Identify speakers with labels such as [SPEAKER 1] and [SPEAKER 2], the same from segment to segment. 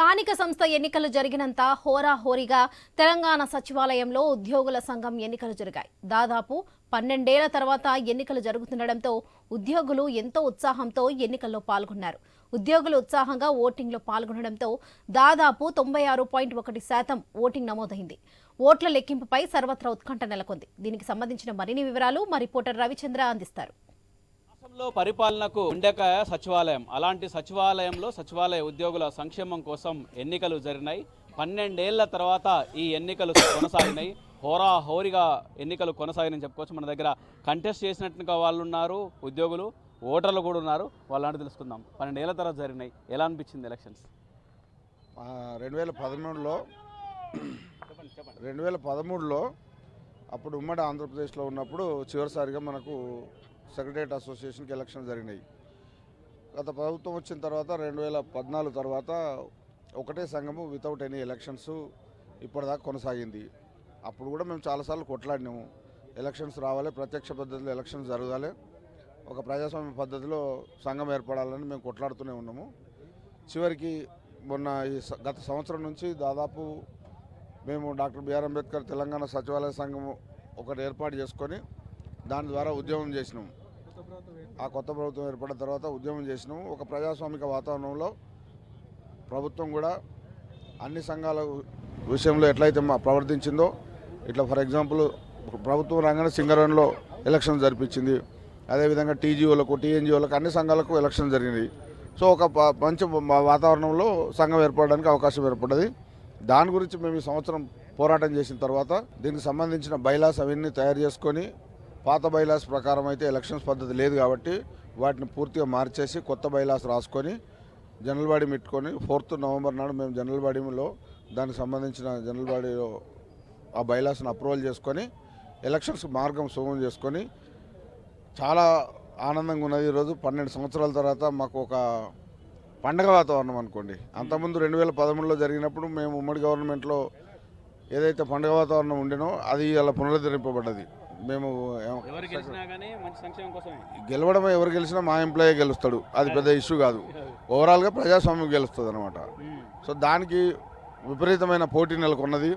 [SPEAKER 1] స్థానిక సంస్థ ఎన్నికలు జరిగినంత హోరాహోరీగా తెలంగాణ సచివాలయంలో ఉద్యోగుల సంఘం ఎన్నికలు జరిగాయి. దాదాపు పన్నెండేళ్ళ తర్వాత ఎన్నికలు జరుగుతుండటంతో ఉద్యోగులు ఎంతో ఉత్సాహంతో ఎన్నికల్లో పాల్గొన్నారు. ఉద్యోగులు ఉత్సాహంగా ఓటింగ్లో పాల్గొనడంతో దాదాపు తొంభై ఆరు పాయింట్ ఒకటి శాతం ఓటింగ్ నమోదైంది. ఓట్ల లెక్కింపుపై సర్వత్రా ఉత్కంఠ నెలకొంది. దీనికి సంబంధించిన మరిన్ని వివరాలు మా రిపోర్టర్ రవిచంద్ర అందిస్తారు.
[SPEAKER 2] రాష్ట్రంలో పరిపాలనకు ఉండక సచివాలయం. అలాంటి సచివాలయంలో సచివాలయ ఉద్యోగుల సంక్షేమం కోసం ఎన్నికలు జరిగినాయి. పన్నెండేళ్ళ తర్వాత ఈ ఎన్నికలు కొనసాగినాయి. హోరా హోరీగా ఎన్నికలు కొనసాగినని చెప్పుకోవచ్చు. మన దగ్గర కంటెస్ట్ చేసినట్టుగా వాళ్ళు ఉన్నారు ఉద్యోగులు ఓటర్లు కూడా ఉన్నారు. వాళ్ళని తెలుసుకుందాం. పన్నెండేళ్ళ తర్వాత జరిగినాయి. ఎలా అనిపించింది ఎలక్షన్స్
[SPEAKER 3] రెండు వేల పదమూడులో
[SPEAKER 2] చెప్పండి చెప్పండి
[SPEAKER 3] రెండు వేల పదమూడులో అప్పుడు ఉమ్మడి ఆంధ్రప్రదేశ్లో ఉన్నప్పుడు చివరిసారిగా మనకు సెక్రటరియట్ అసోసియేషన్కి ఎలక్షన్ జరిగినాయి. గత ప్రభుత్వం వచ్చిన తర్వాత రెండు వేల పద్నాలుగు తర్వాత ఒకటే సంఘము వితౌట్ ఎనీ ఎలక్షన్స్ ఇప్పటిదాకా కొనసాగింది. అప్పుడు కూడా మేము చాలాసార్లు కొట్లాడినాము. ఎలక్షన్స్ రావాలి ప్రత్యక్ష పద్ధతిలో ఎలక్షన్స్ జరగాలి ఒక ప్రజాస్వామ్య పద్ధతిలో సంఘం ఏర్పడాలని మేము కొట్లాడుతూనే ఉన్నాము. చివరికి మొన్న ఈ గత సంవత్సరం నుంచి దాదాపు మేము డాక్టర్ బిఆర్ అంబేద్కర్ తెలంగాణ సచివాలయ సంఘం ఒకటి ఏర్పాటు చేసుకొని దాని ద్వారా ఉద్యమం చేసినాం. ఆ కొత్త ప్రభుత్వం ఏర్పడిన తర్వాత ఉద్యమం చేసినాము. ఒక ప్రజాస్వామిక వాతావరణంలో ప్రభుత్వం కూడా అన్ని సంఘాల విషయంలో ఎట్లయితే మా ప్రవర్తించిందో ఇట్లా ఫర్ ఎగ్జాంపుల్ ప్రభుత్వం రాగానే సింగరేణిలో ఎలక్షన్ జరిపించింది. అదేవిధంగా టీజీఓలకు టీఎన్జీఓలకు అన్ని సంఘాలకు ఎలక్షన్ జరిగింది. సో ఒక ప- మంచి వాతావరణంలో సంఘం ఏర్పడడానికి అవకాశం ఏర్పడ్డది. దాని గురించి మేము ఈ సంవత్సరం పోరాటం చేసిన తర్వాత దీనికి సంబంధించిన బైలాస్ అవన్నీ తయారు చేసుకొని పాత బైలాస్ ప్రకారం అయితే ఎలక్షన్స్ పద్ధతి లేదు కాబట్టి వాటిని పూర్తిగా మార్చేసి కొత్త బైలాస్ రాసుకొని జనరల్ బాడీ పెట్టుకొని ఫోర్త్ నవంబర్ నాడు మేము జనరల్ బాడీలో దానికి సంబంధించిన జనరల్ బాడీలో ఆ బైలాస్ని అప్రూవల్ చేసుకొని ఎలక్షన్స్ మార్గం సుగమం చేసుకొని చాలా ఆనందంగా ఉన్నది ఈరోజు పన్నెండు సంవత్సరాల తర్వాత మాకు ఒక పండగ వాతావరణం అనుకోండి. అంతకుముందు రెండు వేల పదమూడులో జరిగినప్పుడు మేము ఉమ్మడి గవర్నమెంట్లో ఏదైతే పండగ వాతావరణం ఉండినో అది ఇలా పునరుద్ధరింపబడ్డది. మేము
[SPEAKER 2] కానీ
[SPEAKER 3] గెలవడం ఎవరు గెలిచినా మా ఎంప్లాయీ గెలుస్తాడు. అది పెద్ద ఇష్యూ కాదు. ఓవరాల్గా ప్రజాస్వామ్యం గెలుస్తుంది అనమాట సో దానికి విపరీతమైన పోటీ నెలకొన్నది.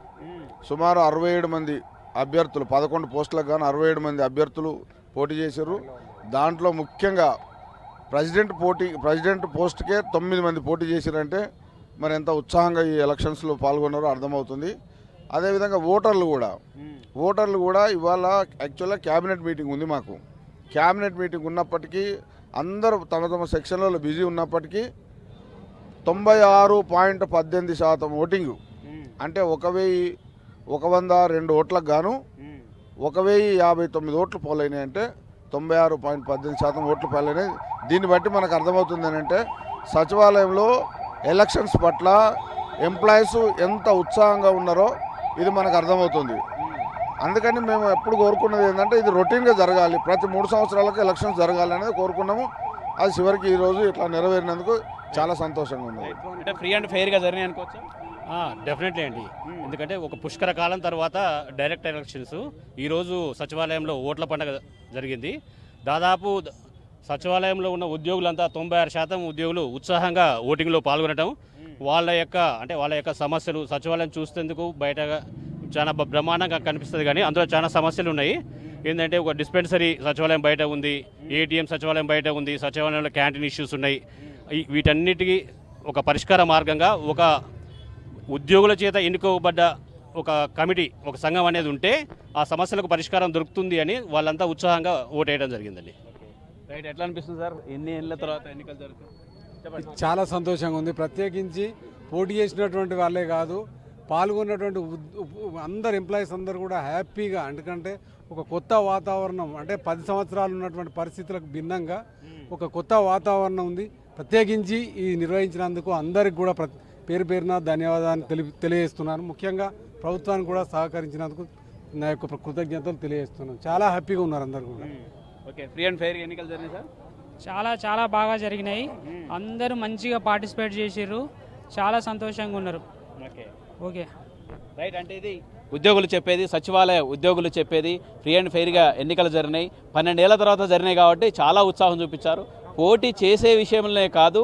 [SPEAKER 3] సుమారు అరవై ఏడు మంది అభ్యర్థులు పదకొండు పోస్టులకు గాను అరవై ఏడు మంది అభ్యర్థులు పోటీ చేశారు దాంట్లో ముఖ్యంగా ప్రెసిడెంట్ పోటీ ప్రెసిడెంట్ పోస్ట్కే తొమ్మిది మంది పోటీ చేశారంటే మరి ఎంత ఉత్సాహంగా ఈ ఎలక్షన్స్లో పాల్గొన్నారో అర్థమవుతుంది. అదేవిధంగా ఓటర్లు కూడా. ఓటర్లు కూడా ఇవాళ యాక్చువల్గా క్యాబినెట్ మీటింగ్ ఉంది మాకు. క్యాబినెట్ మీటింగ్ ఉన్నప్పటికీ అందరూ తమ తమ సెక్షన్లలో బిజీ ఉన్నప్పటికీ తొంభై ఆరు పాయింట్ పద్దెనిమిది శాతం ఓటింగు. అంటే ఒక వెయ్యి ఒక వంద రెండు ఓట్లకు గాను ఒక వెయ్యి యాభై తొమ్మిది ఓట్లు పోలైనాయి అంటే తొంభై ఆరు పాయింట్ పద్దెనిమిది శాతం ఓట్లు పోలైనాయి. దీన్ని బట్టి మనకు అర్థమవుతుంది ఏంటంటే సచివాలయంలో ఎలక్షన్స్ పట్ల ఎంప్లాయీస్ ఎంత ఉత్సాహంగా ఉన్నారో ఇది మనకు అర్థమవుతుంది. అందుకని మేము ఎప్పుడు కోరుకున్నది ఏంటంటే ఇది రొటీన్గా జరగాలి. ప్రతి మూడు సంవత్సరాలకు ఎలక్షన్స్ జరగాలి అనేది కోరుకున్నాము. అది చివరికి ఈరోజు ఇట్లా నెరవేరినందుకు చాలా సంతోషంగా ఉంది.
[SPEAKER 2] అంటే ఫ్రీ అండ్ ఫెయిర్గా జరిగినాయి అనుకోవచ్చు?
[SPEAKER 4] డెఫినెట్లీ అండి. ఎందుకంటే ఒక పుష్కర కాలం తర్వాత డైరెక్ట్ ఎలక్షన్స్ ఈరోజు సచివాలయంలో ఓట్ల పండుగ జరిగింది. దాదాపు సచివాలయంలో ఉన్న ఉద్యోగులంతా తొంభై ఆరు శాతం ఉద్యోగులు ఉత్సాహంగా ఓటింగ్లో పాల్గొనడం వాళ్ళ యొక్క అంటే వాళ్ళ యొక్క సమస్యలు సచివాలయం చూసేందుకు బయట చాలా బ్రహ్మాండంగా కనిపిస్తుంది కానీ అందులో చాలా సమస్యలు ఉన్నాయి. ఏంటంటే ఒక డిస్పెన్సరీ సచివాలయం బయట ఉంది ఏటీఎం సచివాలయం బయట ఉంది సచివాలయంలో క్యాంటీన్ ఇష్యూస్ ఉన్నాయి. వీటన్నిటికీ ఒక పరిష్కార మార్గంగా ఒక ఉద్యోగుల చేత ఎన్నుకోబడ్డ ఒక కమిటీ ఒక సంఘం అనేది ఉంటే ఆ సమస్యలకు పరిష్కారం దొరుకుతుంది అని వాళ్ళంతా ఉత్సాహంగా ఓటేయడం జరిగిందండి.
[SPEAKER 2] రైట్ ఎట్లా అనిపిస్తుంది సార్? ఎన్ని ఏళ్ళ తర్వాత ఎన్నికలు జరుగుతాయి?
[SPEAKER 5] చాలా సంతోషంగా ఉంది. ప్రత్యేకించి పోటీ చేసినటువంటి వాళ్ళే కాదు పాల్గొన్నటువంటి అందరు ఎంప్లాయీస్ అందరు కూడా హ్యాపీగా ఎందుకంటే ఒక కొత్త వాతావరణం అంటే పది సంవత్సరాలు ఉన్నటువంటి పరిస్థితులకు భిన్నంగా ఒక కొత్త వాతావరణం ఉంది. ప్రత్యేకించి ఈ నిర్వహించినందుకు అందరికి కూడా ప్ర పేరు పేరున ధన్యవాదాలు తెలి తెలియజేస్తున్నాను. ముఖ్యంగా ప్రభుత్వానికి కూడా సహకరించినందుకు నా యొక్క కృతజ్ఞతలు తెలియజేస్తున్నాను. చాలా హ్యాపీగా ఉన్నారు అందరు కూడా.
[SPEAKER 2] ఓకే ఫ్రీ అండ్ ఫెయిర్ ఎన్నికలు జరిగినాయి సార్?
[SPEAKER 6] చాలా చాలా బాగా జరిగినాయి. అందరూ మంచిగా పార్టిసిపేట్ చేసిర్రు. చాలా సంతోషంగా ఉన్నారు.
[SPEAKER 2] ఓకే.
[SPEAKER 6] ఓకే.
[SPEAKER 2] రైట్ అంటే ఇది ఉద్యోగులు చెప్పేది సచివాలయ ఉద్యోగులు చెప్పేది ఫ్రీ అండ్ ఫెయిర్గా ఎన్నికలు జరిగినాయి. పన్నెండేళ్ళ తర్వాత జరిగినాయి కాబట్టి చాలా ఉత్సాహం చూపించారు. పోటీ చేసే విషయంలోనే కాదు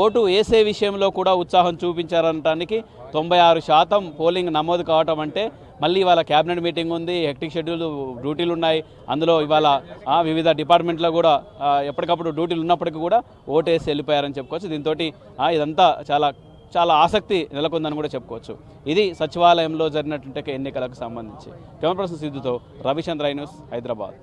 [SPEAKER 2] ఓటు వేసే విషయంలో కూడా ఉత్సాహం చూపించారనటానికి తొంభై ఆరు శాతం పోలింగ్ నమోదు కావటం అంటే మళ్ళీ ఇవాళ క్యాబినెట్ మీటింగ్ ఉంది హెక్టిక్ షెడ్యూల్ డ్యూటీలు ఉన్నాయి. అందులో ఇవాళ వివిధ డిపార్ట్మెంట్లో కూడా ఎప్పటికప్పుడు డ్యూటీలు ఉన్నప్పటికీ కూడా ఓటు వేసి వెళ్ళిపోయారని చెప్పుకోవచ్చు. దీంతో ఇదంతా చాలా చాలా ఆసక్తి నెలకొందని కూడా చెప్పుకోవచ్చు. ఇది సచివాలయంలో జరిగినటువంటి ఎన్నికలకు సంబంధించి. కెమెరా పర్సన్ సిద్ధుతో రవిచంద్ర న్యూస్ హైదరాబాద్.